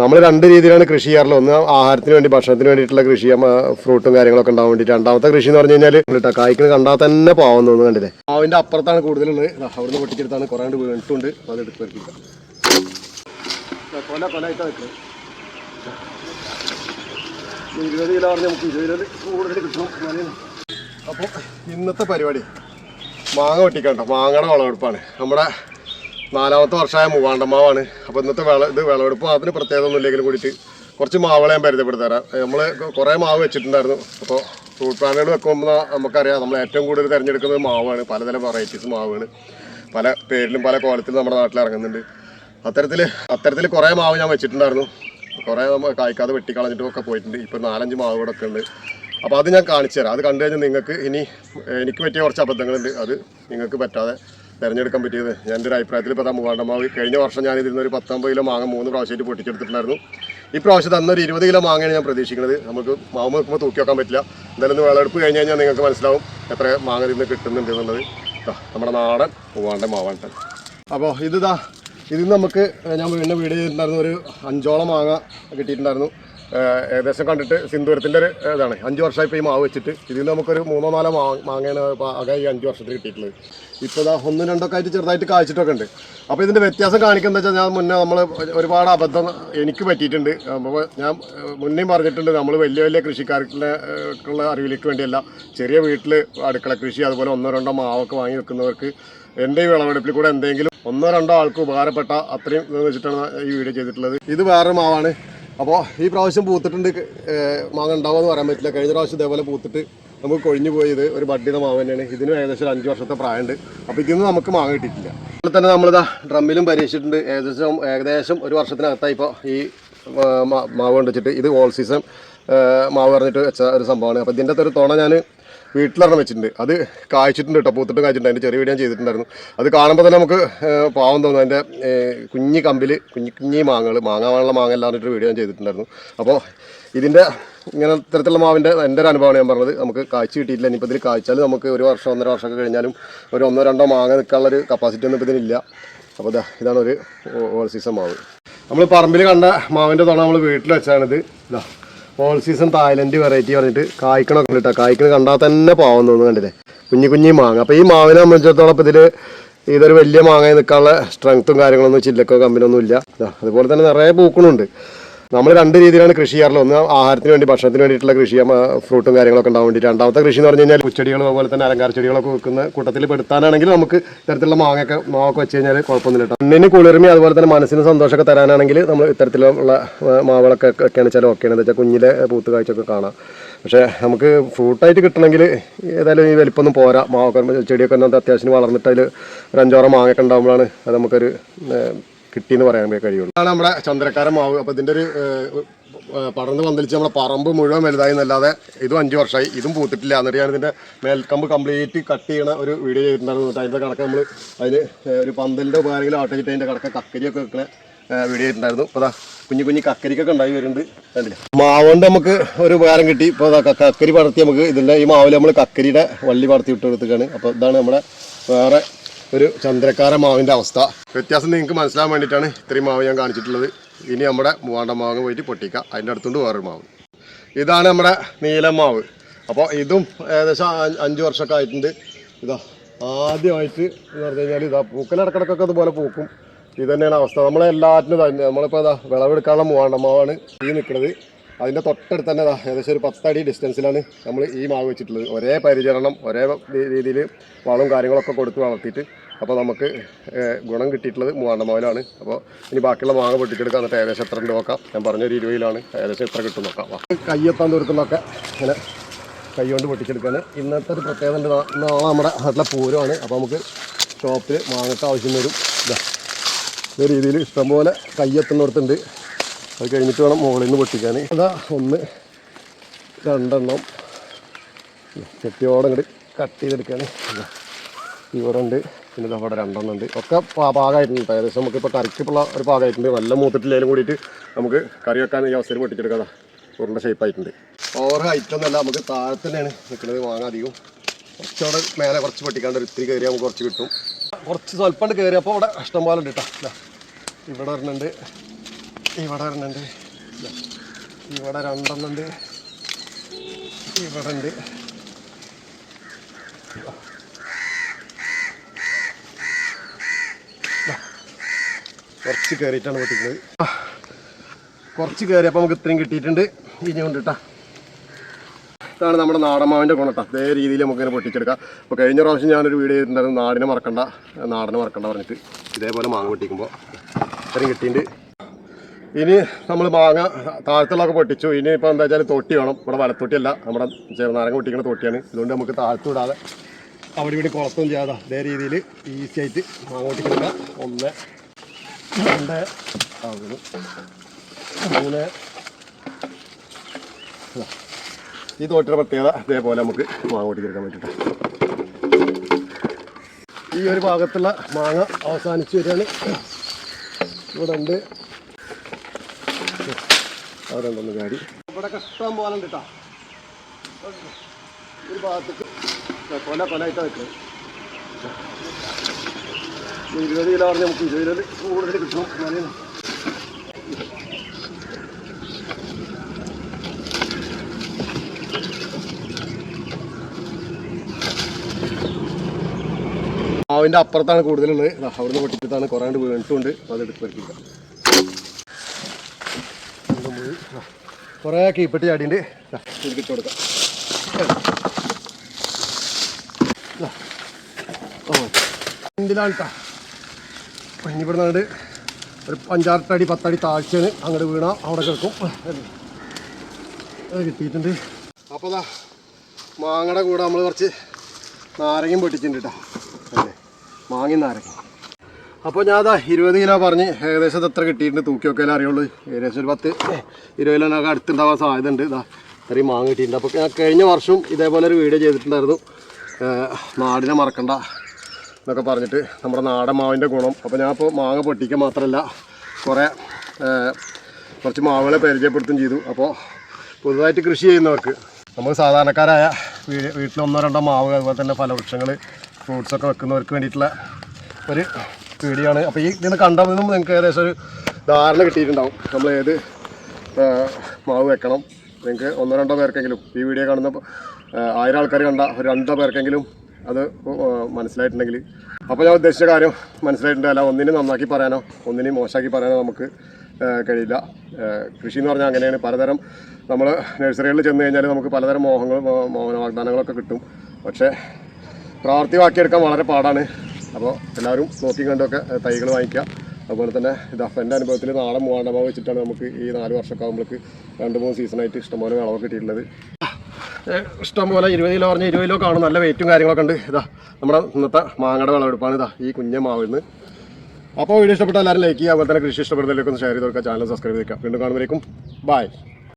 നമ്മൾ രണ്ട് രീതിയിലാണ് കൃഷി ചെയ്യാറുള്ളത്. ഒന്ന് ആഹാരത്തിന് വേണ്ടി ഭക്ഷണത്തിന് വേണ്ടിയിട്ടുള്ള കൃഷി ഫ്രൂട്ടും കാര്യങ്ങളൊക്കെ ഉണ്ടാവാൻ വേണ്ടിയിട്ട്. രണ്ടാമത്തെ കൃഷി എന്ന് പറഞ്ഞു കഴിഞ്ഞാൽ കേട്ടോ കണ്ടാൽ തന്നെ പാവം തോന്നുന്നു കണ്ടില്ലേ? മാവിന്റെ അപ്പുറത്താണ് കൂടുതലുള്ളത്. അവിടുന്ന് പൊട്ടിച്ചെടുത്താണ്. കുറേ കണ്ട് വീണിട്ടുണ്ട്. അപ്പോൾ അത് എടുത്ത് വെക്കുക കൊല കൊലയായിട്ട് വെക്കുന്നത് ഇരുപത് കിലോ പറഞ്ഞാൽ നമുക്ക് ഇരുപത് കൂടുതൽ കിട്ടും അപ്പോൾ ഇന്നത്തെ പരിപാടി. മാങ്ങ പൊട്ടിക്കണ്ട മാങ്ങയുടെ വളവെടുപ്പാണ് നമ്മുടെ നാലാമത്തെ വർഷമായ മൂവാണ്ടമാവാണ് അപ്പോൾ ഇന്നത്തെ വിള ഇത് വിളവെടുപ്പ് അതിന് പ്രത്യേകത ഒന്നും ഇല്ലെങ്കിലും കൂടിയിട്ട് കുറച്ച് മാവുകളെ ഞാൻ പരിചയപ്പെടുത്തരാം. നമ്മൾ കുറേ മാവ് വെച്ചിട്ടുണ്ടായിരുന്നു. അപ്പോൾ ഫ്രൂട്ട് പ്ലാന്റുകൾ വെക്കുമ്പോൾ നമുക്കറിയാം നമ്മൾ ഏറ്റവും കൂടുതൽ തിരഞ്ഞെടുക്കുന്നത് മാവാണ്. പലതരം വെറൈറ്റീസ് മാവാണ്. പല പേരിലും പല കോലത്തിലും നമ്മുടെ നാട്ടിൽ ഇറങ്ങുന്നുണ്ട്. അത്തരത്തിൽ അത്തരത്തിൽ കുറേ മാവ് ഞാൻ വെച്ചിട്ടുണ്ടായിരുന്നു. കുറേ കായ്ക്കാതെ വെട്ടിക്കളഞ്ഞിട്ടും ഒക്കെ പോയിട്ടുണ്ട്. ഇപ്പോൾ നാലഞ്ച് മാവ് കൂടെ ഒക്കെ ഉണ്ട്. അപ്പോൾ അത് ഞാൻ കാണിച്ചു തരാം അത് കണ്ടു കഴിഞ്ഞാൽ നിങ്ങൾക്ക് ഇനി എനിക്ക് പറ്റിയ കുറച്ച് അബദ്ധങ്ങളുണ്ട്. അത് നിങ്ങൾക്ക് പറ്റാതെ തിരഞ്ഞെടുക്കാൻ പറ്റിയത്. എന്റെ ഒരു അഭിപ്രായത്തിൽ ഇപ്പോൾ മൂവാണ്ട മാവ്. കഴിഞ്ഞ വർഷം ഞാൻ ഇതിൽ ഒരു പത്തൊമ്പത് കിലോ മാങ്ങ മൂന്ന് പ്രാവശ്യമായിട്ട് പൊട്ടിച്ചെടുത്തിട്ടുണ്ടായിരുന്നു. ഈ പ്രാവശ്യത്തെ അന്നൊരു ഇരുപത് കിലോ മാങ്ങയാണ് ഞാൻ പ്രതീക്ഷിക്കുന്നത്. നമുക്ക് മാവ് നോക്കുമ്പോൾ തൂക്കി വെക്കാൻ പറ്റില്ല. എന്തായാലും വിളവെടുപ്പ് കഴിഞ്ഞ് കഴിഞ്ഞാൽ നിങ്ങൾക്ക് മനസ്സിലാവും എത്ര മാങ്ങ ഇതിൽ കിട്ടുന്നുണ്ട് എന്നുള്ളത്. നമ്മുടെ നാടൻ മൂവാണ്ട മാവാണ്. അപ്പോൾ ഇതിതാ ഇതിൽ നമുക്ക് ഞാൻ വീണ്ടും വീട് ചെയ്തിട്ടുണ്ടായിരുന്നു ഒരു അഞ്ചോളം മാങ്ങ കിട്ടിയിട്ടുണ്ടായിരുന്നു. ഏകദേശം കണ്ടിട്ട് സിന്ദൂരത്തിന്റെ ഒരു ഇതാണ്. അഞ്ച് വർഷമായി ഇപ്പോൾ ഈ മാവ് വെച്ചിട്ട്. ഇതിൽ നിന്ന് നമുക്കൊരു മൂന്നോ നാലോ മാ മാങ്ങയാണ് ആകെ ഈ അഞ്ച് വർഷത്തിൽ കിട്ടിയിട്ടുള്ളത്. ഇപ്പോൾ ഇതാ ഒന്നും രണ്ടൊക്കെ ആയിട്ട് ചെറുതായിട്ട് കായ്ച്ചിട്ടൊക്കെ ഉണ്ട്. അപ്പോൾ ഇതിന്റെ വ്യത്യാസം കാണിക്കുന്നത് വെച്ചാൽ ഞാൻ മുന്നേ നമ്മൾ ഒരുപാട് അബദ്ധം എനിക്ക് പറ്റിയിട്ടുണ്ട്. അപ്പോൾ ഞാൻ മുന്നേ പറഞ്ഞിട്ടുണ്ട്. നമ്മൾ വലിയ വലിയ കൃഷിക്കാർക്കുള്ള അറിവിലേക്ക് വേണ്ടിയല്ല. ചെറിയ വീട്ടിൽ അടുക്കള കൃഷി അതുപോലെ ഒന്നോ രണ്ടോ മാവൊക്കെ വാങ്ങി വെക്കുന്നവർക്ക് എന്റെ ഈ വിളവെടുപ്പിൽ കൂടെ എന്തെങ്കിലും ഒന്നോ രണ്ടോ ആൾക്ക് ഉപകാരപ്പെട്ട അത്രയും വെച്ചിട്ടാണ് ഈ വീഡിയോ ചെയ്തിട്ടുള്ളത്. ഇത് വേറൊരു മാവാണ്. അപ്പോൾ ഈ പ്രാവശ്യം പൂത്തിട്ടുണ്ട് മാങ്ങ ഉണ്ടാവുമെന്ന് പറയാൻ പറ്റില്ല. കഴിഞ്ഞ പ്രാവശ്യം ഇതേപോലെ പൂത്തിട്ട് നമുക്ക് കൊഴിഞ്ഞു പോയത് ഒരു ബഡ്ഡിയുടെ മാവ് തന്നെയാണ്. ഇതിനും ഏകദേശം ഒരു അഞ്ച് വർഷത്തെ പ്രായമുണ്ട്. അപ്പോൾ ഇതിൽ നിന്ന് നമുക്ക് മാങ്ങ കിട്ടിയിട്ടില്ല. അതുപോലെ തന്നെ നമ്മളിതാ ഡ്രമ്മിലും പരീക്ഷിച്ചിട്ടുണ്ട്. ഏകദേശം ഏകദേശം ഒരു വർഷത്തിനകത്തായി ഇപ്പോൾ ഈ മാവ് കൊണ്ടുവച്ചിട്ട് ഇത് ഓൾ സീസൺ മാവ് പറഞ്ഞിട്ട് വെച്ച ഒരു സംഭവമാണ്. അപ്പോൾ ഇതിന്റെ ഒരു തുണ ഞാൻ വീട്ടിലൊരെണ്ണം വെച്ചിട്ടുണ്ട്. അത് കായ്ച്ചിട്ടുണ്ട് കേട്ടോ. പൂത്തിട്ട് കായ്ച്ചിട്ടുണ്ട്. അതിന്റെ ചെറിയ വീഡിയോ ചെയ്തിട്ടുണ്ടായിരുന്നു. അത് കാണുമ്പോൾ തന്നെ നമുക്ക് പാവം തോന്നും. അതിന്റെ കുഞ്ഞി കമ്പിൽ കുഞ്ഞി കുഞ്ഞി മാങ്ങകൾ മാങ്ങ വേണമുള്ള മാങ്ങ എല്ലാം ഒരു വീഡിയോ ഞാൻ ചെയ്തിട്ടുണ്ടായിരുന്നു. അപ്പോൾ ഇതിന്റെ ഇങ്ങനെ ഇത്തരത്തിലുള്ള മാവിന്റെ എന്റെ ഒരു അനുഭവമാണ് ഞാൻ പറഞ്ഞത്. നമുക്ക് കാഴ്ച കിട്ടിയിട്ടില്ല. ഇനിയിപ്പോൾ ഇതിൽ കാഴ്ചാൽ നമുക്ക് ഒരു വർഷം ഒന്നര വർഷമൊക്കെ കഴിഞ്ഞാലും ഒരു ഒന്നോ രണ്ടോ മാങ്ങ നിൽക്കാനുള്ളൊരു കപ്പാസിറ്റി ഒന്നും ഇപ്പോൾ ഇതിനില്ല അപ്പോൾ ഇതാ ഇതാണ് ഒരു ഓൾ സീസൺ മാവ്. നമ്മൾ പറമ്പിൽ കണ്ട മാവിന്റെ തുണ നമ്മൾ വീട്ടിൽ വെച്ചാണിത്. ഇതാ ഓൾ സീസൺ തായ്ലൻഡ് വെറൈറ്റി പറഞ്ഞിട്ട് കായ്ക്കണൊക്കെ കേട്ടോ കായ്ക്കണ കണ്ടാൽ തന്നെ പാവം തോന്നുന്നു കണ്ടില്ലേ? കുഞ്ഞു കുഞ്ഞി മാങ്ങ. അപ്പോൾ ഈ മാവിനെ സംബന്ധിച്ചിടത്തോളം ഇപ്പോൾ ഇതിൽ ഇതൊരു വലിയ മാങ്ങ നിൽക്കാനുള്ള സ്ട്രെങ്ത്തും കാര്യങ്ങളൊന്നും ചില്ലക്കോ കമ്പനിയൊന്നും ഇല്ല. അതുപോലെ തന്നെ നിറയെ പൂക്കണുണ്ട് നമ്മൾ രണ്ട് രീതിയിലാണ് കൃഷി ചെയ്യാറുള്ളത്. ഒന്ന് ആഹാരത്തിന് വേണ്ടി ഭക്ഷണത്തിന് വേണ്ടിയിട്ടുള്ള കൃഷി ഫ്രൂട്ടും കാര്യങ്ങളൊക്കെ ഉണ്ടാവാൻ വേണ്ടി രണ്ടാമത്തെ കൃഷി എന്ന് പറഞ്ഞു കഴിഞ്ഞാൽ ചെടികൾ അതുപോലെ തന്നെ അലങ്കാര ചെടികളൊക്കെ വെക്കുന്ന കൂട്ടത്തിൽ പെടുത്താനാണെങ്കിൽ നമുക്ക് ഇത്തരത്തിലുള്ള മാങ്ങയൊക്കെ മാവൊക്കെ വെച്ച് കഴിഞ്ഞാൽ കുഴപ്പമൊന്നുമില്ല മണ്ണിന് കുളിർമി അതുപോലെ തന്നെ മനസ്സിന് സന്തോഷമൊക്കെ തരാനാണെങ്കിൽ നമ്മൾ ഇത്തരത്തിലുള്ള മാവുകളൊക്കെ ഒക്കെയാണ് വെച്ചാൽ ഓക്കെയാണ് വെച്ചാൽ കുഞ്ഞിലെ പൂത്ത് കാഴ്ചയൊക്കെ കാണാം. പക്ഷേ നമുക്ക് ഫ്രൂട്ടായിട്ട് കിട്ടണമെങ്കിൽ ഏതായാലും ഈ വലിപ്പമൊന്നും പോരാ. മാവൊക്കെ ചെടിയൊക്കെ അത്യാവശ്യം വളർന്നിട്ട് അതിൽ ഒരു അഞ്ചോറം മാങ്ങയൊക്കെ ഉണ്ടാകുമ്പോഴാണ് അത് നമുക്കൊരു കിട്ടിയെന്ന് പറയാൻ കഴിയുള്ളൂ. അതാണ് നമ്മുടെ ചന്ദ്രക്കാരൻ മാവ്. അപ്പോൾ ഇതിന്റെ ഒരു പടർന്ന് പന്തലിച്ച് നമ്മുടെ പറമ്പ് മുഴുവൻ വലുതായി എന്നല്ലാതെ ഇതും അഞ്ച് വർഷമായി. ഇതും പൂത്തിട്ടില്ല. എന്നിട്ട് ഞാൻ ഇതിന്റെ മേൽക്കമ്പ് കംപ്ലീറ്റ് കട്ട് ചെയ്യണ ഒരു വീഡിയോ ചെയ്തിട്ടുണ്ടായിരുന്നു അതിന്റെ കണക്ക് നമ്മൾ അതിന് ഒരു പന്തലിന്റെ ഉപകാരങ്ങൾ ആട്ടിച്ചിട്ട് അതിന്റെ കണക്ക് കക്കരിയൊക്കെ വെക്കണ വീഡിയോ ചെയ്തിട്ടുണ്ടായിരുന്നു. ഇപ്പോൾ അതാ കുഞ്ഞു കുഞ്ഞു കക്കരിക്കൊക്കെ ഉണ്ടായി വരുന്നുണ്ട്. കണ്ടില്ലേ? മാവുകൊണ്ട് നമുക്ക് ഒരു ഉപകാരം കിട്ടി. ഇപ്പോൾ അതാ കക്കരി പടർത്തി നമുക്ക് ഇതിന്റെ ഈ മാവിൽ നമ്മൾ കക്കരിയുടെ വള്ളി പടർത്തി വിട്ടു കൊടുത്തിട്ടാണ് അപ്പോൾ ഇതാണ് നമ്മുടെ വേറെ ഒരു ചന്ദ്രക്കാര മാവിന്റെ അവസ്ഥ. വ്യത്യാസം നിങ്ങൾക്ക് മനസ്സിലാൻ വേണ്ടിയിട്ടാണ് ഇത്രയും മാവ് ഞാൻ കാണിച്ചിട്ടുള്ളത്. ഇനി നമ്മുടെ മൂവാണ്ട മാവ് പോയിട്ട് പൊട്ടിക്കുക അതിന്റെ അടുത്തുണ്ട് വേറൊരു മാവ്. ഇതാണ് നമ്മുടെ നീലമാവ് അപ്പോൾ ഇതും ഏകദേശം അഞ്ച് വർഷമൊക്കെ ആയിട്ടുണ്ട്. ഇതാ ആദ്യമായിട്ട് എന്ന് പറഞ്ഞു കഴിഞ്ഞാൽ ഇതാ പൂക്കലിടക്കിടക്കൊക്കെ അതുപോലെ പൂക്കും. ഇത് തന്നെയാണ് അവസ്ഥ. നമ്മളെ എല്ലാറ്റിനും തന്നെ നമ്മളിപ്പോൾ ഇതാ വിളവെടുക്കാനുള്ള മൂവാണ്ട മാവാണ് ഈ നിൽക്കുന്നത് അതിന്റെ തൊട്ടടുത്ത് തന്നെ ഇതാ ഏകദേശം ഒരു പത്തടി ഡിസ്റ്റൻസിലാണ് നമ്മൾ ഈ മാവ് വെച്ചിട്ടുള്ളത്. ഒരേ പരിചരണം ഒരേ രീതിയിൽ വളവും കാര്യങ്ങളൊക്കെ കൊടുത്ത് വളർത്തിയിട്ട് അപ്പോൾ നമുക്ക് ഗുണം കിട്ടിയിട്ടുള്ളത് മൂവാണ്ട മാവിലാണ് അപ്പോൾ ഇനി ബാക്കിയുള്ള മാങ്ങ പൊട്ടിച്ചെടുക്കാം എന്നിട്ട് ഏകദേശം എത്ര ഉണ്ട് നോക്കാം ഞാൻ പറഞ്ഞൊരു ഇരുപതിലാണ്. ഏകദേശം എത്ര കിട്ടും നോക്കാം. കയ്യെത്താൻ ദൂരത്തുനിന്നൊക്കെ ഇങ്ങനെ കൈ കൊണ്ട് ഇന്നത്തെ ഒരു പ്രത്യേകത ഉണ്ട്. നാളെ നമ്മുടെ നാട്ടിലെ പൂരമാണ്. അപ്പോൾ നമുക്ക് ഷോപ്പിൽ മാങ്ങക്ക് ആവശ്യം വരും. ഇതാ ഇതേ രീതിയിൽ ഇഷ്ടംപോലെ കയ്യെത്തുന്നിടത്തുണ്ട്. അത് കഴിഞ്ഞിട്ട് വേണം മുകളിൽ നിന്ന് പൊട്ടിക്കാൻ. അതാ ഒന്ന് രണ്ടെണ്ണം. ചെട്ടിയോടെ ഇങ്ങോട്ട് കട്ട് ചെയ്തെടുക്കാൻ ഇവരുണ്ട് പിന്നെ ഇതാ അവിടെ രണ്ടെണ്ണം ഉണ്ട് ഒക്കെ പാകമായിട്ടുണ്ട്. ഏകദേശം നമുക്കിപ്പോൾ കറിക്കുള്ള ഒരു പാകമായിട്ടുണ്ട് നല്ല മൂത്തിട്ടില്ലേലും കൂടിയിട്ട് നമുക്ക് കറി വെക്കാൻ ഈ അവസരം പൊട്ടിച്ചെടുക്കാം ഉരുണ്ട ഷേപ്പായിട്ടുണ്ട് ഓവർ ഹൈറ്റ് ഒന്നുമല്ല നമുക്ക് താഴെ തന്നെയാണ് നിൽക്കുന്നത്. വാങ്ങാൻ അധികം. കുറച്ചവിടെ മേലെ കുറച്ച് പൊട്ടിക്കാണ്ട് ഒരു ഇത്തിരി കയറിയാൽ നമുക്ക് കുറച്ച് കിട്ടും. കുറച്ച് സ്വല്പം കയറിയപ്പോൾ ഇവിടെ ഇഷ്ടം പോലെ ഉണ്ട് കേട്ടോ. ഇവിടെ ഒരെണ്ണുണ്ട് ഇവിടെ ഒരെണ്ണുണ്ട് ഇവിടെ രണ്ടെണ്ണുണ്ട് ഇവിടെ ഉണ്ട്. കുറച്ച് കയറിയിട്ടാണ് പൊട്ടിക്കുന്നത്. കുറച്ച് കയറിയപ്പോൾ നമുക്ക് ഇത്രയും കിട്ടിയിട്ടുണ്ട്. ഇനി കൊണ്ട് കേട്ടാ ഇതാണ് നമ്മുടെ നാടമാവിന്റെ ഗുണട്ടാ അതേ രീതിയിൽ നമുക്ക് ഇങ്ങനെ പൊട്ടിച്ചെടുക്കാം. അപ്പോൾ കഴിഞ്ഞ പ്രാവശ്യം ഞാനൊരു വീഡിയോ ചെയ്തിട്ടുണ്ടായിരുന്നു. നാടിനെ മറക്കണ്ട നാടിനെ മറക്കണ്ട പറഞ്ഞിട്ട്. ഇതേപോലെ മാങ്ങ പൊട്ടിക്കുമ്പോൾ ഇത്രയും കിട്ടിയിട്ടുണ്ട്. ഇനി നമ്മൾ മാങ്ങ താഴത്തുള്ളതൊക്കെ പൊട്ടിച്ചു. ഇനി ഇപ്പോൾ എന്താ വെച്ചാൽ തൊട്ടി വേണം. ഇവിടെ വലത്തൊട്ടിയല്ല. നമ്മുടെ ചെറുനാരങ്ങ പൊട്ടിക്കുന്ന തൊട്ടിയാണ്. ഇതുകൊണ്ട് നമുക്ക് താഴ്ത്തു വിടാതെ അവിടെ ഇവിടെ കുളത്തൊന്നും ചെയ്യാതെ അതേ രീതിയിൽ ഈസി ആയിട്ട് മാങ്ങ പൊട്ടിക്കുന്ന ഒന്ന് രണ്ട് മൂന്ന്. ഈ തോറ്റ പ്രത്യേകത അതേപോലെ നമുക്ക് മാങ്ങ പൊട്ടിക്കെടുക്കാൻ പറ്റും ഈ ഒരു ഭാഗത്തുള്ള മാങ്ങ അവസാനിച്ച് വരികയാണ്. ഇവിടെ ഉണ്ട്. അവിടെ ഉണ്ടെന്ന് കാടി ഇവിടെ കഷ്ടം പോലെ ഉണ്ട് കേട്ടോ ഒരു ഭാഗത്തേക്ക് കൊല കൊലയായിട്ടാണ് നിൽക്കുന്നത് ഇരുപത് കിലോ പറഞ്ഞാൽ നമുക്ക് ഇരുപത് കിലോ കൂടുതൽ കിട്ടും. എന്നാലേ മാവിന്റെ അപ്പുറത്താണ് കൂടുതലുള്ളത്. അവിടുന്ന് പൊട്ടിച്ചിട്ടാണ് കുറേണ്ട് വീണിട്ടുണ്ട്. അത് എടുത്ത് പറിക്കുക കുറേ കീപ്പെട്ടി ചാടിയുണ്ട്. ദാ, ഇത് ഇട്ട് കൊടുക്കാം. എന്തിനാണ് കേട്ടോ ഇനി ഇവിടെ നിന്നിട്ട് ഒരു അഞ്ചാറട്ടടി പത്തടി താഴ്ചയാണ് അങ്ങോട്ട് വീണ അവിടെ കിടക്കും. അത് കിട്ടിയിട്ടുണ്ട്. അപ്പോൾ അതാ മാങ്ങയുടെ കൂടെ നമ്മൾ കുറച്ച് നാരങ്ങയും പൊട്ടിച്ചിട്ടുണ്ട് അല്ലേ? മാങ്ങി നാരങ്ങ അപ്പോൾ ഞാൻ അതാ ഇരുപത് കിലോ പറഞ്ഞ് ഏകദേശം ഇത് എത്ര കിട്ടിയിട്ടുണ്ട് തൂക്കി വെക്കാൻ അറിയുള്ളൂ. ഏകദേശം ഒരു പത്ത് ഇരുപത് കിലോനൊക്കെ അടുത്തുണ്ടാവാൻ സാധ്യത ഉണ്ട് ഇതാ ഇത്രയും മാങ്ങ കിട്ടിയിട്ടുണ്ട്. അപ്പോൾ ഞാൻ കഴിഞ്ഞ വർഷവും ഇതേപോലെ ഒരു വീഡിയോ ചെയ്തിട്ടുണ്ടായിരുന്നു. നാടിനെ മറക്കണ്ട. എന്നൊക്കെ പറഞ്ഞിട്ട് നമ്മുടെ നാടൻ മാവിന്റെ ഗുണം. അപ്പോൾ ഞാൻ ഇപ്പോൾ മാങ്ങ പൊട്ടിക്കുക മാത്രമല്ല കുറേ കുറച്ച് മാവുകളെ പരിചയപ്പെടുത്തുകയും ചെയ്തു. അപ്പോൾ പുതുതായിട്ട് കൃഷി ചെയ്യുന്നവർക്ക് നമ്മൾ സാധാരണക്കാരായ വീട്ടിലൊന്നോ രണ്ടോ മാവ് അതുപോലെ തന്നെ ഫലവൃക്ഷങ്ങൾ ഫ്രൂട്ട്സൊക്കെ വെക്കുന്നവർക്ക് വേണ്ടിയിട്ടുള്ള ഒരു വീഡിയോ ആണ് അപ്പോൾ ഈ ഇതിന് കണ്ടാൽ നിന്നും നിങ്ങൾക്ക് ഏകദേശം ഒരു ധാരണ കിട്ടിയിട്ടുണ്ടാവും. നമ്മൾ ഏത് മാവ് വെക്കണം. നിങ്ങൾക്ക് ഒന്നോ രണ്ടോ പേർക്കെങ്കിലും ഈ വീഡിയോ കാണുന്ന ആയിരം ആൾക്കാർ കണ്ട രണ്ടോ പേർക്കെങ്കിലും അത് മനസ്സിലായിട്ടുണ്ടെങ്കിൽ. അപ്പോൾ ഞാൻ ഉദ്ദേശിച്ച കാര്യം മനസ്സിലായിട്ടുണ്ട്. അല്ല ഒന്നിനെ നന്നാക്കി പറയാനോ ഒന്നിനെ മോശമാക്കി പറയാനോ നമുക്ക് കഴിയില്ല. കൃഷി എന്ന് പറഞ്ഞാൽ അങ്ങനെയാണ്. പലതരം നമ്മൾ നഴ്സറികളിൽ ചെന്ന് കഴിഞ്ഞാൽ നമുക്ക് പലതരം മോഹങ്ങൾ മോഹന വാഗ്ദാനങ്ങളൊക്കെ കിട്ടും. പക്ഷേ പ്രാവർത്തികമാക്കിയെടുക്കാൻ വളരെ പാടാണ്. അപ്പോൾ എല്ലാവരും നോക്കി കണ്ടൊക്കെ തൈകൾ വാങ്ങിക്കുക. അതുപോലെ തന്നെ ഇതാ എന്റെ അനുഭവത്തിൽ നാടൻ മൂവാണ്ടമാവ് വെച്ചിട്ടാണ് നമുക്ക് ഈ നാല് വർഷമൊക്കെ ആകുമ്പോഴേക്ക് രണ്ട് മൂന്ന് സീസണായിട്ട് ഇഷ്ടംപോലെ വിളവ് കിട്ടിയിട്ടുള്ളത്. ഏഹ് ഇഷ്ടംപോലെ ഇരുപത് കിലോ പറഞ്ഞാൽ ഇരുപത് കിലോ കാണും. നല്ല വെയിറ്റും കാര്യങ്ങളൊക്കെ ഉണ്ട്. ഇതാ നമ്മുടെ ഇന്നത്തെ മാങ്ങയുടെ വിളവെടുപ്പാണ് ഇതാ ഈ കുഞ്ഞ മാവിൽ നിന്ന് അപ്പോൾ വീഡിയോ ഇഷ്ടപ്പെട്ട എല്ലാവരും ലൈക്ക് ചെയ്യുക അതുപോലെ തന്നെ കൃഷി ഇഷ്ടപ്പെടുന്നതിലേക്കൊന്ന് ഷെയർ ചെയ്ത് കൊടുക്കുക ചാനൽ സബ്സ്ക്രൈബ് ചെയ്യുക വീണ്ടും കാണുമ്പോഴേക്കും ബൈ